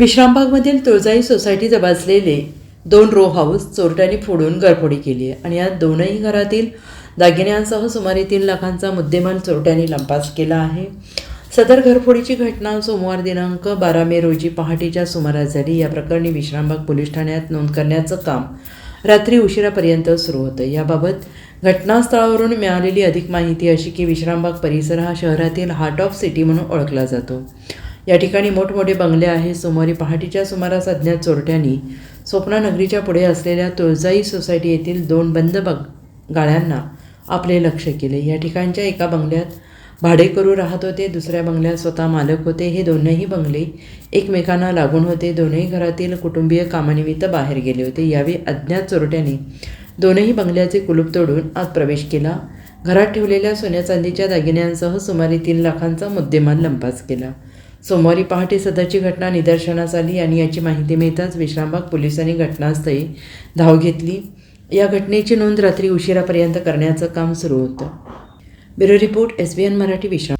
विश्रामबागमधील तुळजाई सोसायटीत बसलेले दोन रो हाऊस चोरट्यांनी फोडून घरफोडी केली आहे. आणि यात दोनही घरातील दागिन्यांसह सुमारे तीन लाखांचा मुद्देमाल चोरट्यांनी लंपास केला आहे. सदर घरफोडीची घटना सोमवार दिनांक बारा मे रोजी पहाटेच्या सुमारास झाली. या प्रकरणी विश्रामबाग पोलीस ठाण्यात नोंद करण्याचं काम रात्री उशिरापर्यंत सुरू होतं. याबाबत घटनास्थळावरून मिळालेली अधिक माहिती अशी की विश्रामबाग परिसर हा शहरातील हार्ट ऑफ सिटी म्हणून ओळखला जातो. या ठिकाणी मोठमोठे बंगले आहेत. सोमवारी पहाटेच्या सुमारास अज्ञात चोरट्यांनी स्वप्नानगरीच्या पुढे असलेल्या तुळजाई सोसायटी येथील दोन बंद बग गाळ्यांना आपले लक्ष केले. या ठिकाणच्या एका बंगल्यात भाडेकरू राहत होते दुसऱ्या बंगल्यात स्वतः मालक होते. हे दोनही बंगले एकमेकांना लागून होते. दोनही घरातील कुटुंबीय कामानिमित्त बाहेर गेले होते. यावेळी अज्ञात चोरट्यांनी दोनही बंगल्याचे कुलूप तोडून आत प्रवेश केला. घरात ठेवलेल्या सोन्या चांदीच्या दागिन्यांसह सुमारे तीन लाखांचा मुद्देमाल लंपास केला. सोमवारी पहाटे सदरची घटना निदर्शनास आली आणि याची माहिती मिळताच विश्रामबाग पोलिसांनी घटनास्थळी धाव घेतली. या घटनेची नोंद रात्री उशिरापर्यंत करण्याचं काम सुरू होतं. Bureau report S B N Marathi Vishram